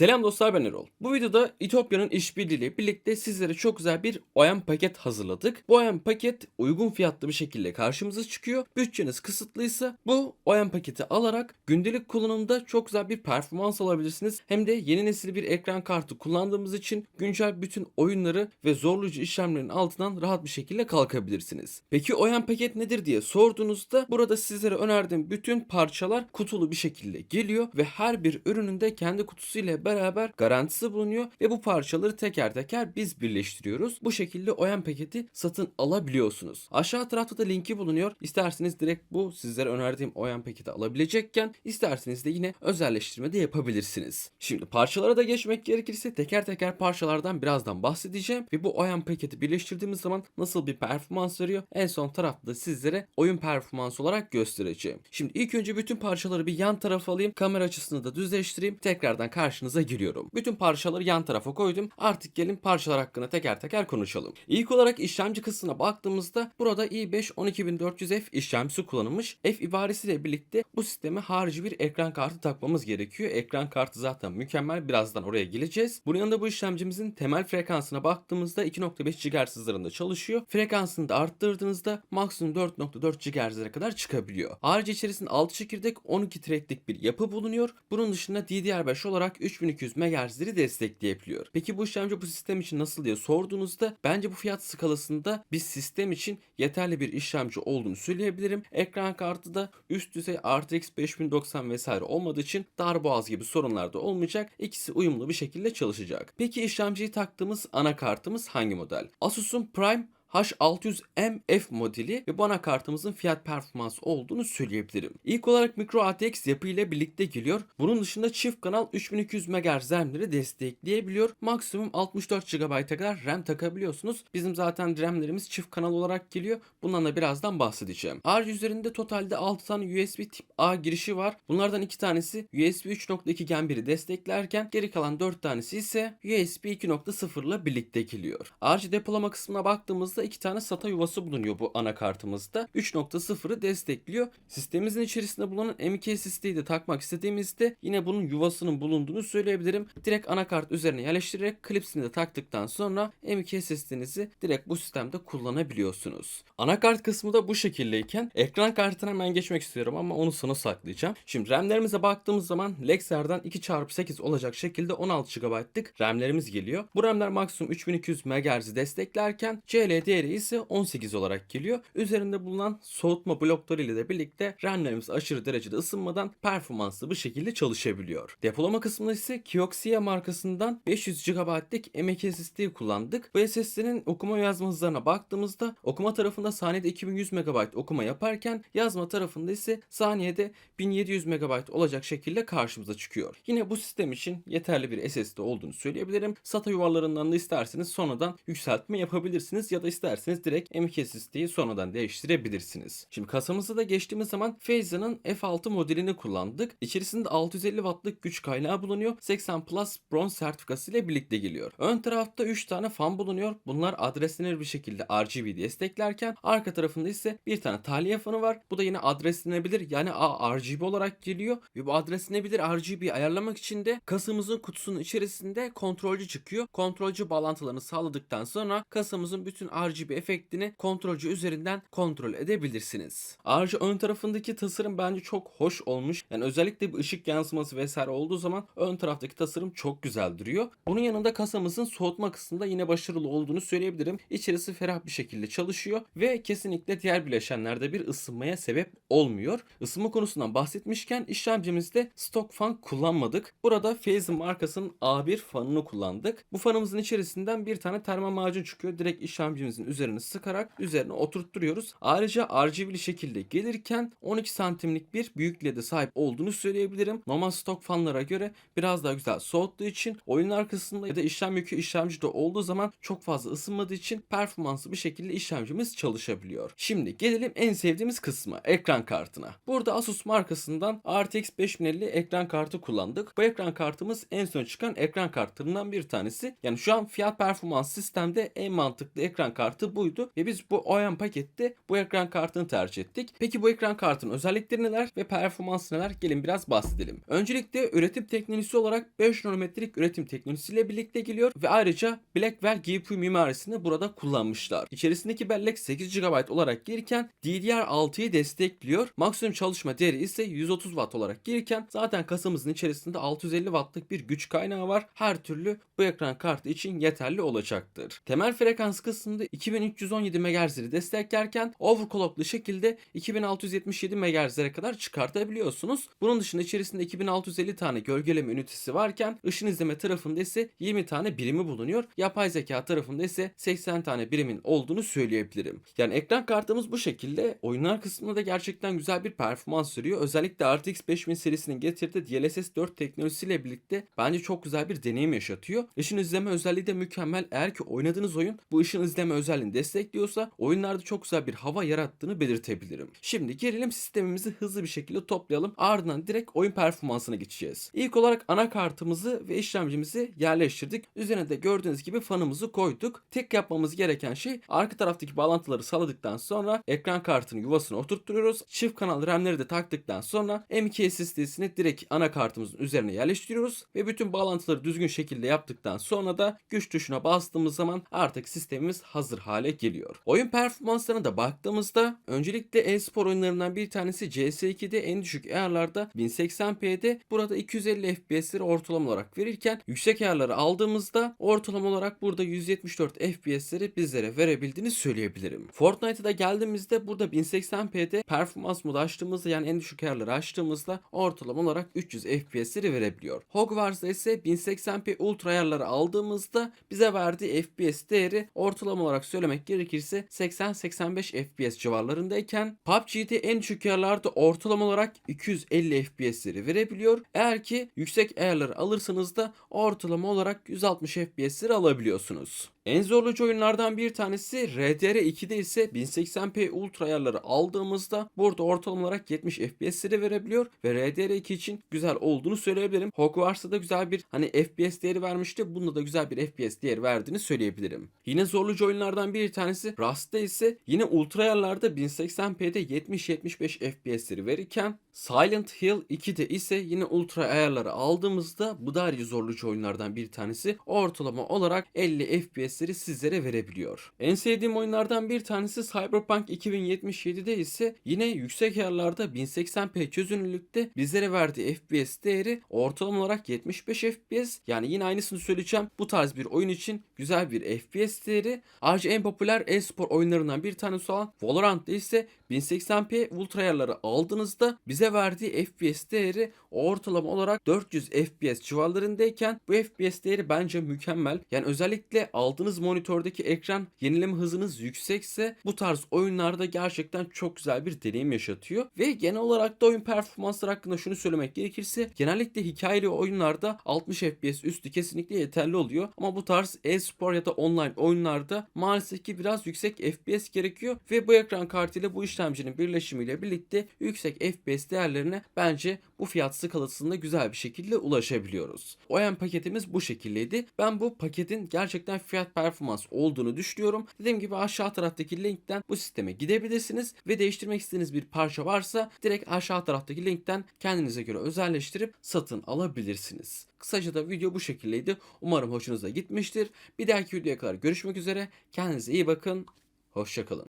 Selam dostlar ben Erol. Bu videoda İtopya'nın işbirliğiyle birlikte sizlere çok güzel bir OEM paket hazırladık. Bu OEM paket uygun fiyatlı bir şekilde karşımıza çıkıyor. Bütçeniz kısıtlıysa bu OEM paketi alarak gündelik kullanımda çok güzel bir performans alabilirsiniz. Hem de yeni nesil bir ekran kartı kullandığımız için güncel bütün oyunları ve zorlayıcı işlemlerin altından rahat bir şekilde kalkabilirsiniz. Peki OEM paket nedir diye sorduğunuzda burada sizlere önerdiğim bütün parçalar kutulu bir şekilde geliyor ve her bir ürünün de kendi kutusuyla beraber garantisi bulunuyor ve bu parçaları teker teker biz birleştiriyoruz. Bu şekilde OEM paketi satın alabiliyorsunuz. Aşağı tarafta da linki bulunuyor. İsterseniz direkt bu sizlere önerdiğim OEM paketi alabilecekken isterseniz de yine özelleştirme de yapabilirsiniz. Şimdi parçalara da geçmek gerekirse teker teker parçalardan birazdan bahsedeceğim ve bu OEM paketi birleştirdiğimiz zaman nasıl bir performans veriyor en son tarafta da sizlere oyun performansı olarak göstereceğim. Şimdi ilk önce bütün parçaları bir yan tarafa alayım. Kamera açısını da düzleştireyim. Tekrardan karşınıza giriyorum. Bütün parçaları yan tarafa koydum. Artık gelin parçalar hakkında teker teker konuşalım. İlk olarak işlemci kısmına baktığımızda burada i5 12400F işlemcisi kullanılmış. F ibaresiyle birlikte bu sisteme harici bir ekran kartı takmamız gerekiyor. Ekran kartı zaten mükemmel. Birazdan oraya geleceğiz. Bunun yanında bu işlemcimizin temel frekansına baktığımızda 2.5 GHz hızlarında çalışıyor. Frekansını da arttırdığınızda maksimum 4.4 GHz'lere kadar çıkabiliyor. Ayrıca içerisinde 6 çekirdek 12 threadlik bir yapı bulunuyor. Bunun dışında DDR5 olarak 3200 MHz'leri destekleyebiliyor. Peki bu işlemci bu sistem için nasıl diye sorduğunuzda bence bu fiyat skalasında bir sistem için yeterli bir işlemci olduğunu söyleyebilirim. Ekran kartı da üst düzey RTX 5090 vesaire olmadığı için darboğaz gibi sorunlar da olmayacak. İkisi uyumlu bir şekilde çalışacak. Peki işlemciyi taktığımız anakartımız hangi model? Asus'un Prime H600MF modeli ve bu anakartımızın fiyat performansı olduğunu söyleyebilirim. İlk olarak micro ATX yapı ile birlikte geliyor. Bunun dışında çift kanal 3200 MHz RAM'leri destekleyebiliyor. Maksimum 64 GB'a kadar RAM takabiliyorsunuz. Bizim zaten RAM'lerimiz çift kanal olarak geliyor. Bundan da birazdan bahsedeceğim. Harcı üzerinde totalde 6 tane USB tip A girişi var. Bunlardan 2 tanesi USB 3.2 Gen 1'i desteklerken geri kalan 4 tanesi ise USB 2.0 ile birlikte geliyor. Harcı depolama kısmına baktığımızda iki tane SATA yuvası bulunuyor bu anakartımızda. 3.0'ı destekliyor. Sistemimizin içerisinde bulunan M.2 SSD'yi de takmak istediğimizde yine bunun yuvasının bulunduğunu söyleyebilirim. Direkt anakart üzerine yerleştirerek klipsini de taktıktan sonra M.2 SSD'nizi direkt bu sistemde kullanabiliyorsunuz. Anakart kısmı da bu şekildeyken ekran kartına hemen geçmek istiyorum ama onu sona saklayacağım. Şimdi RAM'lerimize baktığımız zaman Lexer'dan 2x8 olacak şekilde 16 GB'lık RAM'lerimiz geliyor. Bu RAM'ler maksimum 3200 MHz desteklerken CL değeri ise 18 olarak geliyor. Üzerinde bulunan soğutma blokları ile de birlikte RAM'lerimiz aşırı derecede ısınmadan performanslı bir şekilde çalışabiliyor. Depolama kısmında ise Kioxia markasından 500 GB'lık M.2 SSD kullandık. Bu SSD'nin okuma yazma hızlarına baktığımızda okuma tarafında saniyede 2100 MB okuma yaparken yazma tarafında ise saniyede 1700 MB olacak şekilde karşımıza çıkıyor. Yine bu sistem için yeterli bir SSD olduğunu söyleyebilirim. SATA yuvarlarından da isterseniz sonradan yükseltme yapabilirsiniz ya da isterseniz direkt M.2 SSD'yi sonradan değiştirebilirsiniz. Şimdi kasamızda da geçtiğimiz zaman Phasa'nın F6 modelini kullandık. İçerisinde 650 wattlık güç kaynağı bulunuyor. 80 Plus bronz sertifikası ile birlikte geliyor. Ön tarafta 3 tane fan bulunuyor. Bunlar adreslenir bir şekilde RGB desteklerken arka tarafında ise bir tane tahliye fanı var. Bu da yine adreslenebilir yani RGB olarak geliyor. Ve bu adreslenebilir RGB ayarlamak için de kasamızın kutusunun içerisinde kontrolcü çıkıyor. Kontrolcü bağlantılarını sağladıktan sonra kasamızın bütün RGB efektini kontrolcü üzerinden kontrol edebilirsiniz. Ayrıca ön tarafındaki tasarım bence çok hoş olmuş. Yani özellikle bir ışık yansıması vesaire olduğu zaman ön taraftaki tasarım çok güzel duruyor. Bunun yanında kasamızın soğutma kısmında yine başarılı olduğunu söyleyebilirim. İçerisi ferah bir şekilde çalışıyor ve kesinlikle diğer bileşenlerde bir ısınmaya sebep olmuyor. Isınma konusundan bahsetmişken işlemcimizde stok fan kullanmadık. Burada Phase markasının A1 fanını kullandık. Bu fanımızın içerisinden bir tane termal macun çıkıyor. Direkt işlemcimizin üzerine sıkarak üzerine oturtturuyoruz. Ayrıca RGB'li şekilde gelirken 12 santimlik bir büyüklüğe de sahip olduğunu söyleyebilirim. Normal stok fanlara göre biraz daha güzel soğuttuğu için oyunlar kısmında ya da işlem yükü işlemcide olduğu zaman çok fazla ısınmadığı için performanslı bir şekilde işlemcimiz çalışabiliyor. Şimdi gelelim en sevdiğimiz kısma ekran kartına. Burada Asus markasından RTX 5050 ekran kartı kullandık. Bu ekran kartımız en son çıkan ekran kartlarından bir tanesi. Yani şu an fiyat performans sistemde en mantıklı ekran kartı buydu ve biz bu OEM pakette bu ekran kartını tercih ettik. Peki bu ekran kartının özellikleri neler ve performansı neler? Gelin biraz bahsedelim. Öncelikle üretim teknolojisi olarak 5 nanometrelik üretim teknolojisiyle birlikte geliyor ve ayrıca Blackwell GPU mimarisini burada kullanmışlar. İçerisindeki bellek 8 GB olarak gelirken DDR6'yı destekliyor. Maksimum çalışma değeri ise 130 Watt olarak gelirken zaten kasamızın içerisinde 650 Watt'lık bir güç kaynağı var. Her türlü bu ekran kartı için yeterli olacaktır. Temel frekans kısmında 2317 MHz'leri desteklerken overclocklu şekilde 2677 MHz'lere kadar çıkartabiliyorsunuz. Bunun dışında içerisinde 2650 tane gölgeleme ünitesi varken ışın izleme tarafında ise 20 tane birimi bulunuyor. Yapay zeka tarafında ise 80 tane birimin olduğunu söyleyebilirim. Yani ekran kartımız bu şekilde. Oyunlar kısmında da gerçekten güzel bir performans sürüyor. Özellikle RTX 5000 serisinin getirdiği DLSS 4 teknolojisiyle birlikte bence çok güzel bir deneyim yaşatıyor. Işın izleme özelliği de mükemmel. Eğer ki oynadığınız oyun bu ışın izleme özelliğini destekliyorsa oyunlarda çok güzel bir hava yarattığını belirtebilirim. Şimdi gerilim sistemimizi hızlı bir şekilde toplayalım. Ardından direkt oyun performansına geçeceğiz. İlk olarak anakartımızı ve işlemcimizi yerleştirdik. Üzerine de gördüğünüz gibi fanımızı koyduk. Tek yapmamız gereken şey arka taraftaki bağlantıları sağladıktan sonra ekran kartının yuvasına oturtturuyoruz. Çift kanal RAM'leri de taktıktan sonra M2 SSD'sini direkt anakartımızın üzerine yerleştiriyoruz ve bütün bağlantıları düzgün şekilde yaptıktan sonra da güç tuşuna bastığımız zaman artık sistemimiz hazır hale geliyor. Oyun performanslarına da baktığımızda öncelikle e-spor oyunlarından bir tanesi CS2'de en düşük ayarlarda 1080p'de burada 250 FPS'leri ortalama olarak verirken yüksek ayarları aldığımızda ortalama olarak burada 174 FPS'leri bizlere verebildiğini söyleyebilirim. Fortnite'a da geldiğimizde burada 1080p'de performans modu açtığımızda yani en düşük ayarları açtığımızda ortalama olarak 300 FPS'leri verebiliyor. Hogwarts'da ise 1080p ultra ayarları aldığımızda bize verdiği FPS değeri ortalama olarak söylemek gerekirse 80-85 FPS civarlarındayken PUBG'de en düşük ayarlarda ortalama olarak 250 FPS'leri verebiliyor. Eğer ki yüksek ayarları alırsanız da ortalama olarak 160 FPS'leri alabiliyorsunuz. En zorlayıcı oyunlardan bir tanesi RDR2'de ise 1080p ultra ayarları aldığımızda burada ortalama olarak 70 FPS'leri verebiliyor ve RDR2 için güzel olduğunu söyleyebilirim. Hogwarts'ta da güzel bir hani FPS değeri vermişti. Bunda da güzel bir FPS değeri verdiğini söyleyebilirim. Yine zorlayıcı oyunlardan bir tanesi Rust'ta ise yine ultra ayarlarda 1080p'de 70-75 FPS'leri verirken Silent Hill 2'de ise yine ultra ayarları aldığımızda bu da ayrıca zorlayıcı oyunlardan bir tanesi ortalama olarak 50 FPS'leri sizlere verebiliyor. En sevdiğim oyunlardan bir tanesi Cyberpunk 2077'de ise yine yüksek ayarlarda 1080p çözünürlükte bizlere verdiği FPS değeri ortalama olarak 75 FPS. Yani yine aynısını söyleyeceğim. Bu tarz bir oyun için güzel bir FPS değeri. Ayrıca en popüler e-spor oyunlarından bir tanesi olan Valorant'ta ise 1080p ultra ayarları aldığınızda bize verdiği FPS değeri ortalama olarak 400 FPS civarlarındayken bu FPS değeri bence mükemmel. Yani özellikle aldığınız monitördeki ekran yenileme hızınız yüksekse bu tarz oyunlarda gerçekten çok güzel bir deneyim yaşatıyor. Ve genel olarak da oyun performansları hakkında şunu söylemek gerekirse genellikle hikayeli oyunlarda 60 FPS üstü kesinlikle yeterli oluyor. Ama bu tarz e-spor ya da online oyunlarda maalesef ki biraz yüksek FPS gerekiyor ve bu ekran kartıyla bu işlemcinin birleşimiyle birlikte yüksek FPS değerlerine bence bu fiyat skalasında güzel bir şekilde ulaşabiliyoruz. OEM paketimiz bu şekildeydi. Ben bu paketin gerçekten fiyat performans olduğunu düşünüyorum. Dediğim gibi aşağı taraftaki linkten bu sisteme gidebilirsiniz ve değiştirmek istediğiniz bir parça varsa direkt aşağı taraftaki linkten kendinize göre özelleştirip satın alabilirsiniz. Kısaca da video bu şekildeydi. Umarım hoşunuza gitmiştir. Bir dahaki videoya kadar görüşmek üzere. Kendinize iyi bakın. Hoşçakalın.